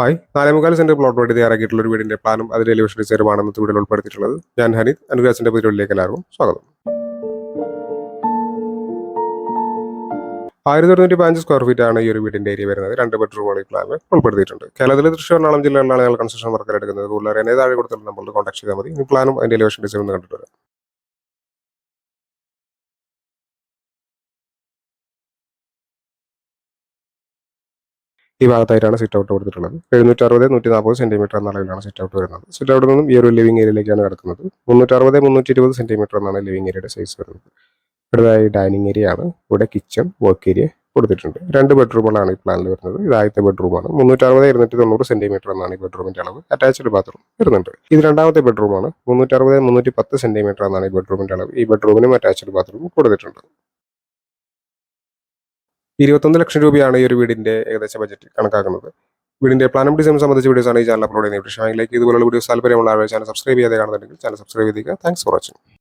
Hi നാലേമുക്കാൽ saint plot വേണ്ടി തയ്യാറാക്കിയിട്ടുള്ള ഒരു വീടിന്റെ പ്ലാനും അതിന്റെ എലിവേഷൻ ഡിസൈനുമാണ് വീഡിയോയിൽ ഉൾപ്പെടുത്തിയിട്ടുള്ളത്. ഞാൻ ഹനീത് അനുഗ്രഹത്തിന്റെ പരിപാടിയിലേക്ക് എല്ലാവർക്കും സ്വാഗതം. ആയിരത്തി ഒരുന്നൂറ്റി പതിനഞ്ച് സ്ക്വയർ ഫീറ്റ് ആണ് ഈ ഒരു വീടിന്റെ ഏരിയ വരുന്നത്. രണ്ട് ബെഡ്റൂം ഈ പ്ലാൻ ഉൾപ്പെടുത്തിയിട്ടുണ്ട്. കേരളത്തിലെ തൃശ്ശൂർ എറണാകുളം ജില്ലകളിലാണ് ഞങ്ങൾ കൺസ്ട്രക്ഷൻ വർക്കർ എടുക്കുന്നത്. കൂടുതൽ എന്നെ താഴെ കൊടുത്തുള്ള നമ്മൾ കോൺടാക്ട് ചെയ്താൽ മതി. പ്ലാനും അതിന്റെ എലിവേഷൻ ഡിസൈൻ ഒന്ന് ഈ ഭാഗത്തായിട്ടാണ് സിറ്റ് ഔട്ട് കൊടുത്തിട്ടുള്ളത്. എഴുന്നൂറ്റി അറുപത് നൂറ്റി നാൽപ്പത് സെന്റിമീറ്റർ എന്ന അളവിലാണ് സിറ്റ് ഔട്ട് വരുന്നത്. സിറ്റ് ഔട്ടിൽ നിന്നും ഈ ഒരു ലിവിംഗ് ഏരിയയിലേക്കാണ് കിടക്കുന്നത്. മുന്നൂറ്റി അറുപത് മുന്നൂറ്റി ഇരുപത് സെന്റിമീറ്റർ എന്നാണ് ലിവിംഗ് ഏരിയയുടെ സൈസ് വരുന്നത്. അടുത്തതായി ഡൈനിങ് ഏരിയ ആണ്. ഇവിടെ കിച്ചൺ വർക്ക് ഏരിയ കൊടുത്തിട്ടുണ്ട്. രണ്ട് ബെഡ്റൂമുകളാണ് ഈ പ്ലാനിൽ വരുന്നത്. ഇത് ആദ്യത്തെ ബെഡ്റൂമാണ് മുന്നൂറ്റി അറുപത് ഇരുന്നൂറ്റി തൊണ്ണൂറ് സെന്റിമീറ്റർ എന്നാണ് ഈ ബെഡ്റൂമിന്റെ അളവ്. അറ്റാച്ച്ഡ് ബാത്റൂം വരുന്നുണ്ട്. ഇത് രണ്ടാമത്തെ ബെഡ്റൂമാണ് മുന്നൂറ്റി അറുപത് മുന്നൂറ്റി പത്ത് സെന്റിമീറ്റർ എന്നാണ് ഈ ബെഡ്റൂമിന്റെ അളവ്. ഈ ബെഡ്റൂമിനും അറ്റാച്ച്ഡ് ബാത്റൂം കൊടുത്തിട്ടുണ്ട്. ഇരുപത്തൊന്ന് ലക്ഷം രൂപയാണ് ഈ ഒരു വീടിന്റെ ഏകദേശം ബജറ്റ് കണക്കാക്കുന്നത്. വീടിന്റെ പ്ലാനും ഡിസൈനും സംബന്ധിച്ച വീഡിയോസ് ആണ് ഈ ചാനൽ അപ്ലോഡ് ചെയ്യുന്നത്. ഇഷ്ടമെങ്കിലേക്ക് ഇതുപോലുള്ള വീഡിയോസ് താല്പര്യമുള്ള ചാനൽ സബ്സ്ക്രൈബ് ചെയ്യാതെ കാണുന്നുണ്ടെങ്കിൽ ചാനൽ സബ്സ്ക്രൈബ് ചെയ്യുക താങ്ക്സ് ഫോർ വാച്ചിങ്